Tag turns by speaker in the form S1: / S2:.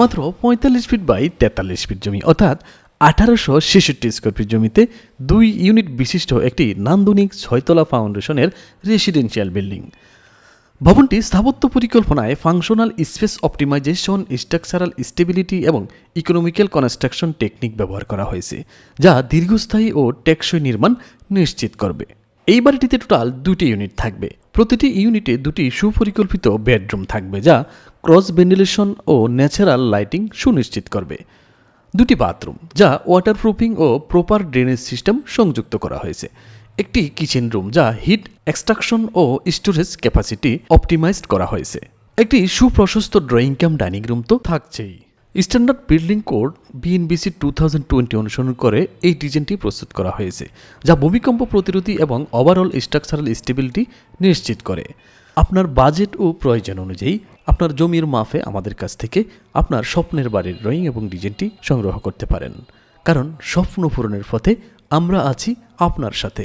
S1: মাত্র পঁয়তাল্লিশ feet by তেতাল্লিশ ফিট জমি, অর্থাৎ আঠারোশো ছেষট্টি স্কোয়ার ফিট জমিতে দুই ইউনিট বিশিষ্ট একটি নান্দনিক ছয়তলা ফাউন্ডেশনের রেসিডেন্সিয়াল বিল্ডিং ভবনটি স্থাপত্য পরিকল্পনায় functional space optimisation structural stability এবং ইকোনমিক্যাল কনস্ট্রাকশন টেকনিক ব্যবহার করা হয়েছে, যা দীর্ঘস্থায়ী ও টেকসই নির্মাণ নিশ্চিত করবে। এই বাড়িটিতে টোটাল দুটি ইউনিট থাকবে। প্রতিটি ইউনিটে দুটি সুপরিকল্পিত বেডরুম থাকবে যা ক্রস ভেন্টিলেশন ও ন্যাচারাল লাইটিং সুনিশ্চিত করবে। দুটি বাথরুম, যা ওয়াটারপ্রুফিং ও প্রপার ড্রেনেজ সিস্টেম সংযুক্ত করা হয়েছে। একটি কিচেন রুম যা হিট এক্সট্রাকশন ও স্টোরেজ ক্যাপাসিটি অপটিমাইজড করা হয়েছে। একটি সুপ্রশস্ত ড্রয়িং ক্যাম ডাইনিং রুম তো থাকছেই। Standard building code BNBC two thousand twenty অনুসরণ করে এই ডিজাইনটি প্রস্তুত করা হয়েছে, যা ভূমিকম্প প্রতিরোধী এবং ওভারঅল স্ট্রাকচারাল স্টেবিলিটি নিশ্চিত করে। আপনার বাজেট ও প্রয়োজন অনুযায়ী আপনার জমির মাফে আমাদের কাছ থেকে আপনার স্বপ্নের বাড়ির ড্রয়িং এবং ডিজাইনটি সংগ্রহ করতে পারেন। কারণ স্বপ্ন পূরণের পথে আমরা আছি আপনার সাথে।